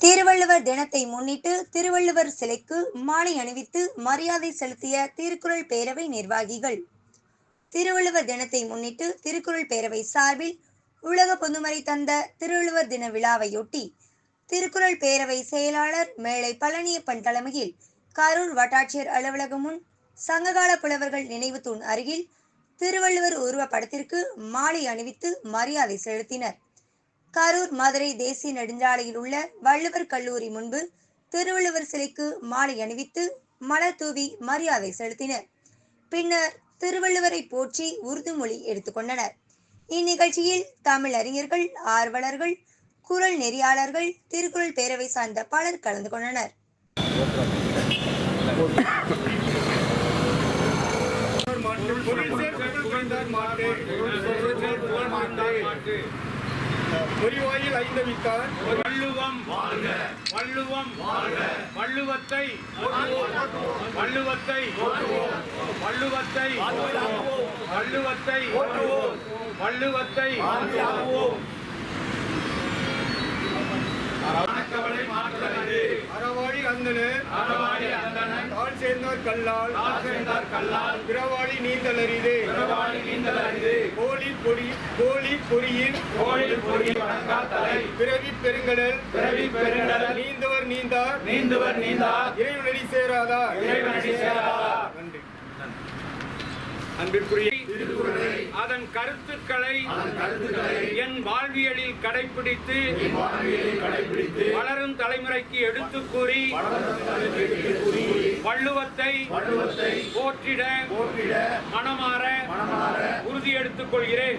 திருவள்ளுவர் தினத்தை முன்னிட்டு திருவள்ளுவர் சிலைக்கு மாலை அணிவித்து மரியாதை செலுத்திய திருக்குறள் பேரவை நிர்வாகிகள். திருவள்ளுவர் தினத்தை முன்னிட்டு திருக்குறள் பேரவை சார்பில் உலக பொதுமறை தந்த திருவள்ளுவர் தின விழாவையொட்டி திருக்குறள் பேரவை செயலாளர் மேலை பழனியப்பன் தலைமையில் கரூர் வட்டாட்சியர் அலுவலகம் முன் சங்ககால புலவர்கள் நினைவு தூண் அருகில் திருவள்ளுவர் உருவப்படத்திற்கு மாலை அணிவித்து மரியாதை செலுத்தினர். கரூர் மதுரை தேசிய நெடுஞ்சாலையில் உள்ள வள்ளுவர் கல்லூரி முன்பு திருவள்ளுவர் சிலைக்கு மாலை அணிவித்து மலர் தூவி மரியாதை செலுத்தினர். பின்னர் திருவள்ளுவரை போற்றி உருது மொழி எடுத்துக்கொண்டனர் இந்நிகழ்ச்சியில் தமிழ் அறிஞர்கள் ஆர்வலர்கள் குரல் நெறியாளர்கள் திருக்குறள் பேரவை சார்ந்த பலர் கலந்து கொண்டனர். பொறிவாயில் ஐந்தவித்தான் வள்ளுவம் வள்ளுவம் வள்ளுவத்தை வள்ளுவத்தை வள்ளுவத்தை வள்ளுவத்தை வள்ளுவத்தை அறவாழி அந்தனர் அறவாடி அந்தணன். தாழ் சேர்ந்தார் கல்லால். தாழ் சேர்ந்தார் கல்லால். பிறவாழி நீந்தல் அரிது. பிறவாடி நீந்தல் அறிந்து கோழி பொறி கோழி பொறியின் கோயில் பொறி வணங்கா தலை பிறவி பெருங்கடல். பிறவி பெருங்கடல். நீந்தவர் நீந்தார். நீந்துவர் நீந்தார். இறைவனடி சேராதார் இறைவனடி சேராதார். நன்றி. அன்பிற்குரிய அதன் கருத்துக்களை என் வாழ்வியலில் கடைபிடித்து வளரும் தலைமுறைக்கு எடுத்துக் கூறி வள்ளுவத்தை போற்றிட மனமாற எடுத்துக்கொள்கிறேன்.